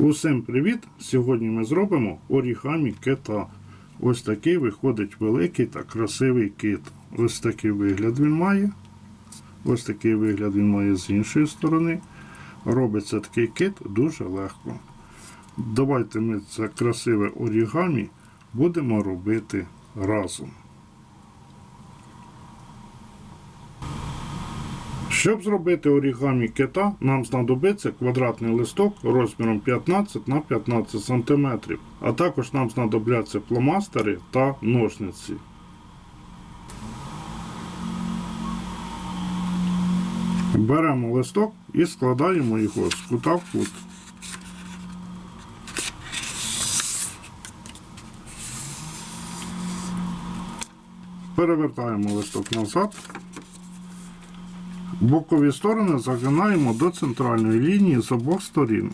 Усім привіт! Сьогодні ми зробимо орігамі кита. Ось такий виходить великий та красивий кит. Ось такий вигляд він має. Ось такий вигляд він має з іншої сторони. Робиться такий кит дуже легко. Давайте ми це красиве орігамі будемо робити разом. Щоб зробити орігамі кита, нам знадобиться квадратний листок розміром 15 на 15 см, а також нам знадобляться фломастери та ножниці. Беремо листок і складаємо його з кута в кут. Перевертаємо листок назад. Бокові сторони загинаємо до центральної лінії з обох сторін.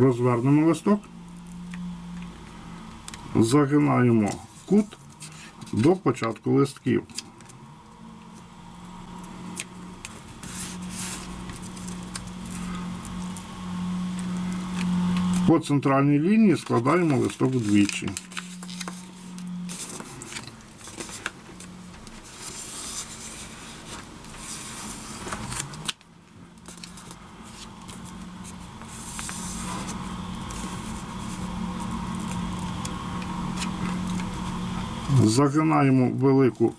Розвернемо листок, загинаємо кут до початку листків. По центральній лінії складаємо листок вдвічі. Загинаємо велику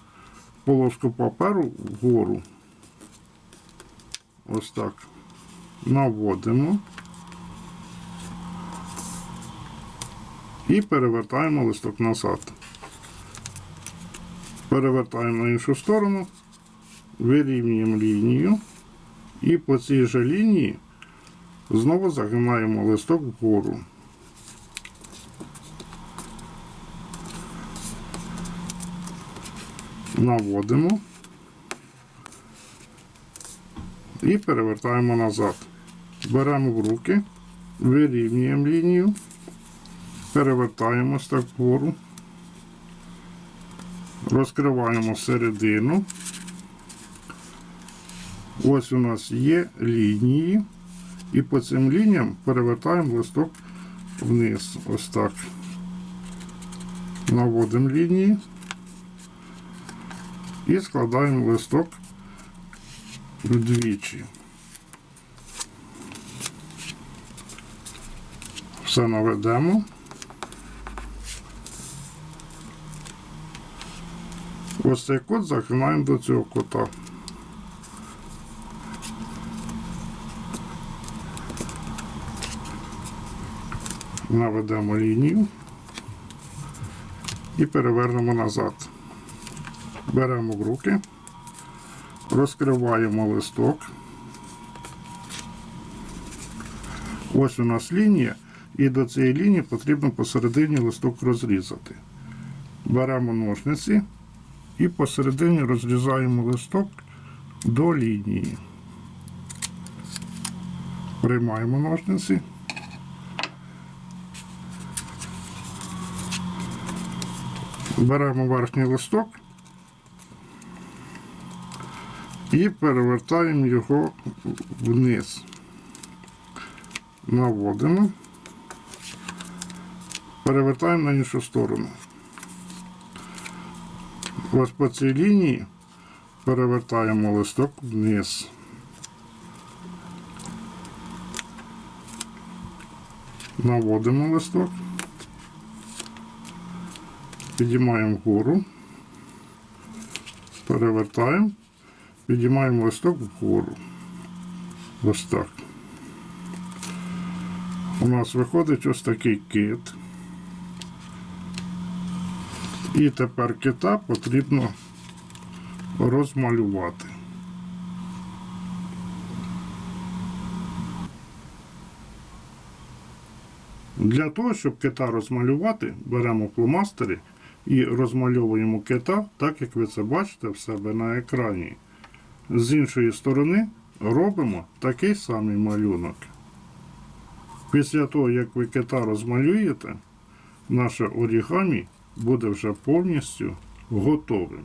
полоску паперу вгору. Ось так. Наводимо. І перевертаємо листок назад. Перевертаємо на іншу сторону, вирівнюємо лінію. І по цій же лінії знову загинаємо листок вгору. Наводимо і перевертаємо назад. Беремо в руки, вирівнюємо лінію, перевертаємо ось так вгору, розкриваємо середину. Ось у нас є лінії, і по цим лініям перевертаємо листок вниз. Ось так. Наводимо лінії і складаємо листок вдвічі. Все наведемо. Ось цей кут загинаємо до цього кота. Наведемо лінію і перевернемо назад беремо в руки, розкриваємо листок. Ось у нас лінія, і до цієї лінії потрібно посередині листок розрізати. Беремо ножниці і посередині розрізаємо листок до лінії. Приймаємо ножниці. Беремо верхній листок і перевертаємо його вниз. Наводимо, перевертаємо на іншу сторону. Ось по цій лінії перевертаємо листок вниз. Наводимо листок, підіймаємо вгору, перевертаємо Підіймаємо листок вгору. Ось так. У нас виходить ось такий кит. І тепер кита потрібно розмалювати. Для того, щоб кита розмалювати, беремо фломастери і розмальовуємо кита, так як ви це бачите в себе на екрані. З іншої сторони робимо такий самий малюнок. Після того, як ви кита розмалюєте, наше орігамі буде вже повністю готовим.